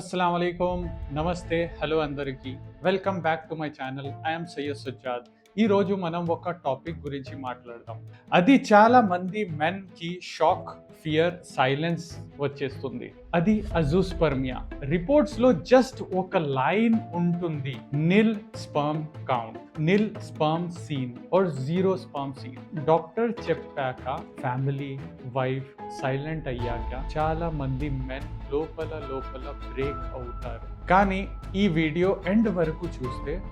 అస్సలం అయికం నమస్తే హలో అందరికీ. Welcome back to my channel. I'm Syed Sajjad ఈ రోజు మనం ఒక టాపిక్ గురించి మాట్లాడదాం. అది చాలా మంది మెన్కి షాక్ ఫియర్ సైలెన్స్ వచ్చేస్తుంది. అది అజూస్పర్మియా. రిపోర్ట్స్లో జస్ట్ ఒక లైన్ ఉంటుంది. Nil sperm count. Nil sperm seen or zero sperm seen. Doctor చెప్పాక ఫ్యామిలీ వైఫ్ సైలెంట్ అయ్యాక చాలా మంది మెన్ లోపల లోపల బ్రేక్ అవుతారు. కానీ ఈ వీడియో ఎండ్ వరకు చూస్తే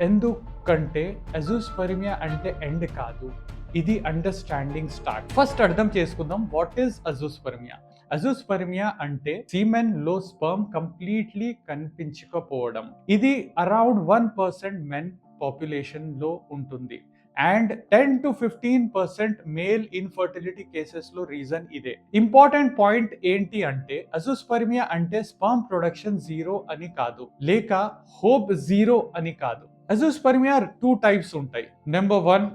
ఎందుకంటే అజూస్పర్మియా అంటే ఎండ్ కాదు. ఇది అండర్స్టాండింగ్ స్టార్ట్ ఫస్ట్ అర్థం చేసుకుందాం వాట్ ఈస్ అజూస్పర్మియా అజూస్పర్మియా అంటే సీమెన్లో స్పర్మ్ కంప్లీట్లీ కనిపించకపోవడం. ఇది అరౌండ్ వన్ పర్సెంట్ మెన్ పాపులేషన్లో ఉంటుంది. And ten to fifteen percent male infertility కేసెస్లో రీజన్ ఇదే. ఇంపార్టెంట్ పాయింట్ ఏంటి అంటే అజుస్పర్మియా అంటే స్పర్మ్ ప్రొడక్షన్ జీరో అని కాదు. లేక హోప్ జీరో అని కాదు. అజుస్పర్మియా టూ టైప్స్ ఉంటాయి. Number one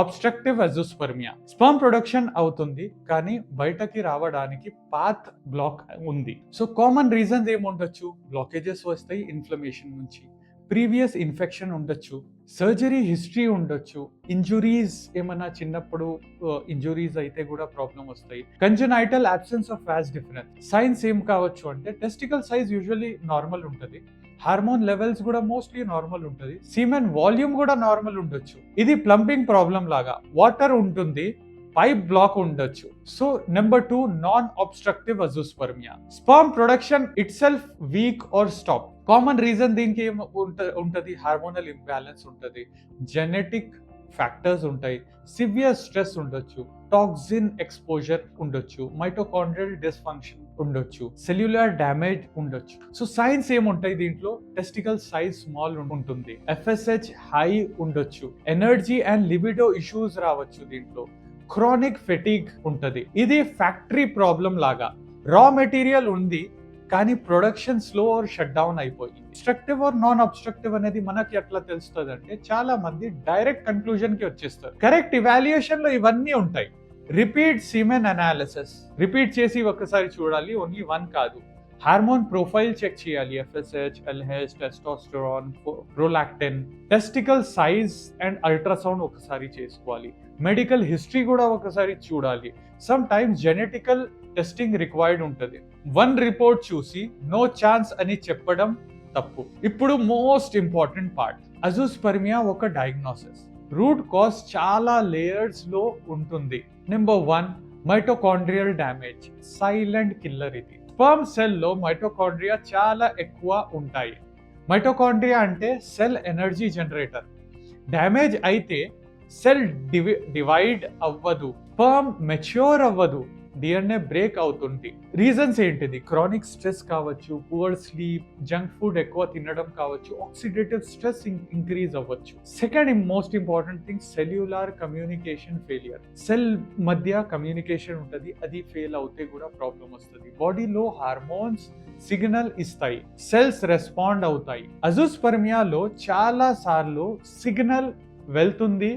obstructive azoospermia sperm production అవుతుంది కానీ బయటకి రావడానికి పాత్ బ్లాక్ ఉంది. సో కామన్ రీజన్స్ ఏముండొచ్చు బ్లాకేజెస్ వస్తాయి ఇన్ఫ్లమేషన్ నుంచి. ప్రీవియస్ ఇన్ఫెక్షన్ ఉండొచ్చు సర్జరీ హిస్టరీ ఉండొచ్చు. ఇంజురీస్ ఏమన్నా చిన్నప్పుడు ఇంజురీస్ అయితే కూడా ప్రాబ్లం వస్తాయి. Congenital absence of vas deferens signs ఏం కావచ్చు అంటే టెస్టికల్ సైజ్ యూజువల్లీ నార్మల్ ఉంటుంది. హార్మోన్ లెవెల్స్ కూడా మోస్ట్లీ నార్మల్ ఉంటుంది. సీమెన్ వాల్యూమ్ కూడా నార్మల్ ఉండొచ్చు. ఇది ప్లంపింగ్ ప్రాబ్లం లాగా. వాటర్ ఉంటుంది పైప్ బ్లాక్ ఉండొచ్చు. So number two non obstructive azoospermia sperm production itself weak or stop. Common reason దీనికి ఏం ఉంటుంది? హార్మోనల్ ఇంబ్యాలెన్స్ ఉంటుంది. జెనెటిక్ ఫ్యాక్టర్స్ ఉంటాయి. సివియర్ స్ట్రెస్ ఉండొచ్చు. టాక్సిన్ ఎక్స్పోజర్ ఉండొచ్చు. మైటోకాండ్రియల్ డిస్ఫంక్షన్ ఉండొచ్చు. సెల్యులర్ డ్యామేజ్ ఉండొచ్చు. సో సైన్స్ ఏముంటాయి దీంట్లో? టెస్టికల్ సైజ్ స్మాల్ ఉంటుంది. ఎఫ్ఎస్హెచ్ హై ఉండొచ్చు. ఎనర్జీ అండ్ లిబిడో ఇష్యూస్ రావచ్చు దీంట్లో. క్రానిక్ ఫెటీగ్ ఉంటుంది. ఇది ఫ్యాక్టరీ ప్రాబ్లం లాగా. రా మెటీరియల్ ఉంది కానీ production slow or shut down అయిపోయింది. అబ్స్ట్రక్టివ్ ఆర్ నాన్ అబ్స్ట్రక్టివ్ అనేది మనకి ఎట్లా తెలుస్తుంది అంటే చాలా మంది డైరెక్ట్ కన్క్లూజన్కి వచ్చేస్తారు. కరెక్ట్ ఇవాల్యుయేషన్లో ఇవన్నీ ఉంటాయి. Repeat semen analysis. రిపీట్ చేసి ఒకసారి చూడాలి ఓన్లీ వన్ కాదు. హార్మోన్ ప్రొఫైల్ చెక్ చేయాలి FSH LH testosterone prolactin testicle size and ultrasound ఒకసారి చేసుకోవాలి. మెడికల్ హిస్టరీ కూడా ఒకసారి చూడాలి. Sometimes genetical testing required ఉంటుంది. వన్ రిపోర్ట్ చూసి నో ఛాన్స్ అని చెప్పడం తప్పు. ఇప్పుడు మోస్ట్ ఇంపార్టెంట్ పార్ట్ అజూస్పర్మియా ఒక డయాగ్నోసిస్ రూట్ కాజ్ చాలా లేయర్స్లో ఉంటుంది. Number one mitochondrial damage silent killer ఇది. స్పర్మ్ సెల్లో మైటోకాండ్రియా చాలా ఎక్కువ ఉంటాయి. మైటోకాండ్రియా అంటే సెల్ ఎనర్జీ జనరేటర్ డ్యామేజ్ అయితే సెల్ డివి డివైడ్ అవ్వదు. స్పర్మ్ మెచ్యూర్ అవ్వదు. డిఎన్ఏ బ్రేక్ అవుతుంది రీజన్స్ ఏంటిది? క్రానిక్ స్ట్రెస్ కావచ్చు పువర్ స్లీప్ జంక్ ఫుడ్ ఎక్కువ తినడం కావచ్చు ఆక్సిడేటివ్ స్ట్రెస్ ఇంక్రీజ్ అవ్వచ్చు. Second most important thing cellular communication failure cell మధ్య కమ్యూనికేషన్ ఉంటుంది అది ఫెయిల్ అవుతే కూడా ప్రాబ్లం వస్తుంది. బాడీలో హార్మోన్స్ సిగ్నల్ ఇస్తాయి సెల్స్ రెస్పాండ్ అవుతాయి. అజుస్పర్మియాలో చాలా సార్లు సిగ్నల్ వెళ్తుంది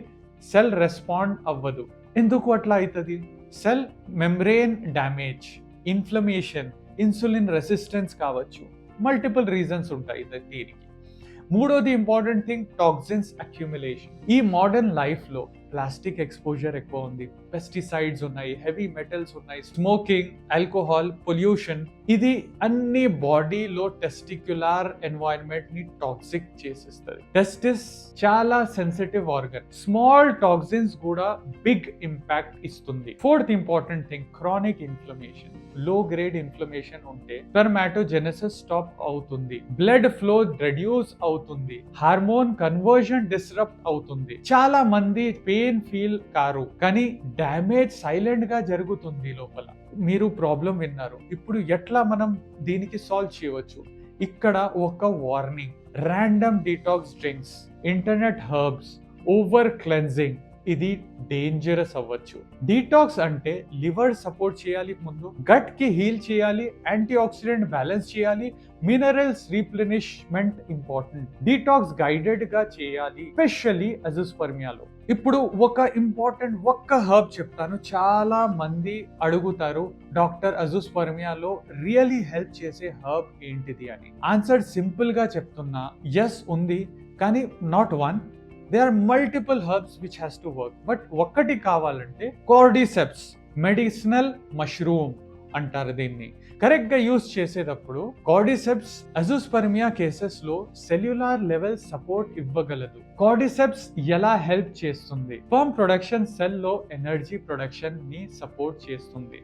సెల్ రెస్పాండ్ అవ్వదు. ఎందుకు అట్లా అవుతుంది cell membrane damage inflammation insulin resistance కావచ్చు. మల్టిపుల్ రీజన్స్ ఉంటాయి దీనికి. మూడోది ఇంపార్టెంట్ థింగ్ టాక్సిన్స్ అక్యుములేషన్. ఈ మోడర్న్ లైఫ్లో ప్లాస్టిక్ ఎక్స్పోజర్ ఎక్కువ ఉంది. పెస్టిసైడ్స్ ఉన్నాయి హెవీ మెటల్స్ ఉన్నాయి స్మోకింగ్ ఆల్కహాల్ పొల్యూషన్. ఇది అన్ని బాడీలో టెస్టిక్యులార్ ఎన్వైరన్మెంట్ని టాక్సిక్ చేసేస్తుంది. టెస్టిస్ చాలా సెన్సిటివ్ ఆర్గన్. స్మాల్ టాక్సిన్స్ కూడా బిగ్ ఇంపాక్ట్ ఇస్తుంది. Fourth important thing chronic inflammation. Low grade inflammation ఉంటే స్పెర్మాటోజెనసిస్ స్టాప్ అవుతుంది. బ్లడ్ ఫ్లో రెడ్యూస్ అవుతుంది. హార్మోన్ కన్వర్జన్ డిస్రప్ట్ అవుతుంది. చాలా మంది పెయిన్ ఫీల్ కారు కానీ డ్యామేజ్ సైలెంట్గా జరుగుతుంది లోపల. మీరు ప్రాబ్లం విన్నారు. ఇప్పుడు ఎట్లా మనం దీనికి సాల్వ్ చేయవచ్చు? ఇక్కడ ఒక warning. Random detox drinks internet herbs over cleansing ఇది డేంజరస్ అవ్వచ్చు. డీటాక్స్ అంటే లివర్ సపోర్ట్ చేయాలి ముందు గట్కి హీల్ చేయాలి యాంటీ ఆక్సిడెంట్ బ్యాలెన్స్ చేయాలి మినరల్స్ రీప్లెనిష్మెంట్ ఇంపార్టెంట్ డీటాక్స్ గైడెడ్గా చేయాలి స్పెషల్లీ అజుస్పర్మియాలో ఇప్పుడు ఒక ఇంపార్టెంట్ ఒక్క హర్బ్ చెప్తాను. చాలా మంది అడుగుతారు డాక్టర్ అజుస్పర్మియాలో రియలీ హెల్ప్ చేసే హర్బ్ ఏంటిది? అని. ఆన్సర్ సింపుల్గా చెప్తున్నా ఎస్ ఉంది కానీ not one they are multiple herbs which has to work but ఒక్కటి కావాలంటే కార్డిసెప్స్ మెడిసినల్ మష్రూమ్ అంటారు దీన్ని. కరెక్ట్గా యూస్ చేసేటప్పుడు కార్డిసెప్స్ అజుస్పర్మియా కేసెస్లో సెల్యులార్ లెవెల్ సపోర్ట్ ఇవ్వగలదు. కార్డిసెప్స్ ఎలా హెల్ప్ చేస్తుంది? ఫర్మ్ ప్రొడక్షన్ సెల్లో ఎనర్జీ ప్రొడక్షన్ని సపోర్ట్ చేస్తుంది.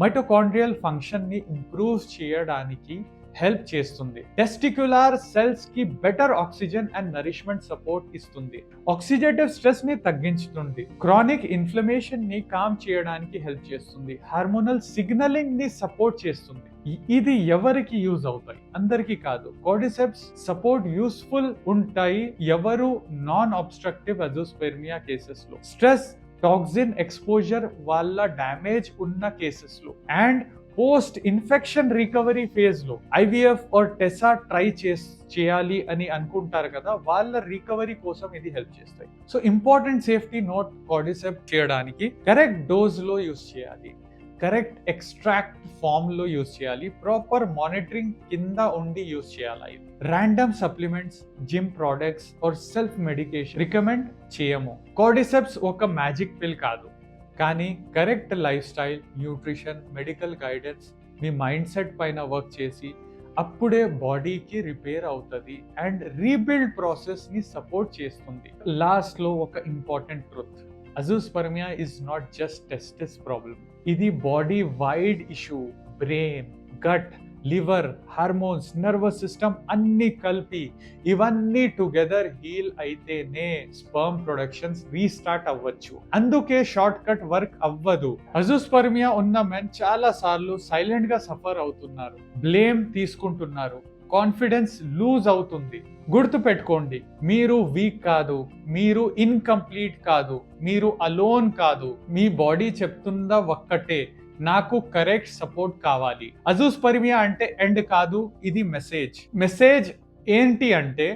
మైటోకాండ్రియల్ ఫంక్షన్ని ఇంప్రూవ్ చేయడానికి హెల్ప్ చేస్తుంది. Testicular సెల్స్కి better oxygen and nourishment support ఇస్తుంది. ఆక్సిజేటివ్ స్ట్రెస్ని తగ్గించుతుంది. క్రానిక్ ఇన్ఫ్లమేషన్ని కామ్ చేయడానికి హెల్ప్ చేస్తుంది. హార్మోనల్ సిగ్నలింగ్ని సపోర్ట్ చేస్తుంది. ఇది ఎవరికి యూజ్ అవుతాయి? అందరికీ కాదు. కోడిసెప్స్ సపోర్ట్ యూస్ఫుల్ ఉంటాయి ఎవరు నాన్ ఆబ్స్ట్రక్టివ్ అజోస్పెర్మియా కేసెస్లో. స్ట్రెస్ టాక్సిన్ ఎక్స్పోజర్ వాళ్ళ డ్యామేజ్ ఉన్న కేసెస్లో. అండ్ పోస్ట్ ఇన్ఫెక్షన్ రికవరీ ఫేజ్లో ఐవీఎఫ్ ఆర్ టెసా ట్రై చేయాలి అని అనుకుంటారు కదా వాళ్ళ రికవరీ కోసం ఇది హెల్ప్ చేస్తాయి. So important safety note cordycep చేయడానికి కరెక్ట్ డోజ్లో యూస్ చేయాలి. కరెక్ట్ ఎక్స్ట్రాక్ట్ ఫామ్లో యూస్ చేయాలి. ప్రాపర్ మానిటరింగ్ కింద ఉండి యూస్ చేయాలి random supplements gym products or self medication recommend చేయము. కాడిసెప్స్ ఒక మ్యాజిక్ పిల్ కాదు. కానీ correct lifestyle nutrition medical guidance మీ మైండ్ సెట్ పైన వర్క్ చేసి అప్పుడే బాడీకి రిపేర్ అవుతుంది అండ్ రీబిల్డ్ ప్రాసెస్ని సపోర్ట్ చేస్తుంది. లాస్ట్లో ఒక important truth. Azoospermia is not just testis problem. ఇది body wide issue brain gut liver hormones nervous system అన్నీ కలిపి ఇవన్నీ టుగెదర్ హీల్ అయితేనే స్పర్మ్ ప్రొడక్షన్స్ రీస్టార్ట్ అవ్వచ్చు. అందుకే షార్ట్ కట్ వర్క్ అవ్వదు. అజుస్పర్మియా ఉన్న మెన్ చాలా సార్లు సైలెంట్గా సఫర్ అవుతున్నారు. బ్లేమ్ తీసుకుంటున్నారు. కాన్ఫిడెన్స్ లూజ్ అవుతుంది. గుర్తు పెట్టుకోండి మీరు వీక్ కాదు మీరు ఇన్కంప్లీట్ కాదు మీరు అలోన్ కాదు. మీ బాడీ చెప్తుందా ఒక్కటే. నాకు కరెక్ట్ సపోర్ట్ కావాలి. అజూస్పర్మియా అంటే ఎండ్ కాదు ఇది మెసేజ్ మెసేజ్ ఏంటి అంటే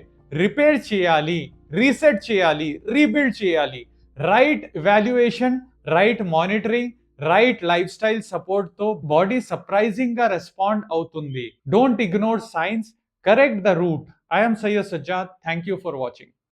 రిపేర్ చేయాలి రీసెట్ చేయాలి రీబిల్డ్ చేయాలి. Right valuation right monitoring right lifestyle సపోర్ట్తో బాడీ సర్ప్రైజింగ్గా రెస్పాండ్ అవుతుంది. Don't ignore signs correct the root I'm Syed Sajjad thank you for watching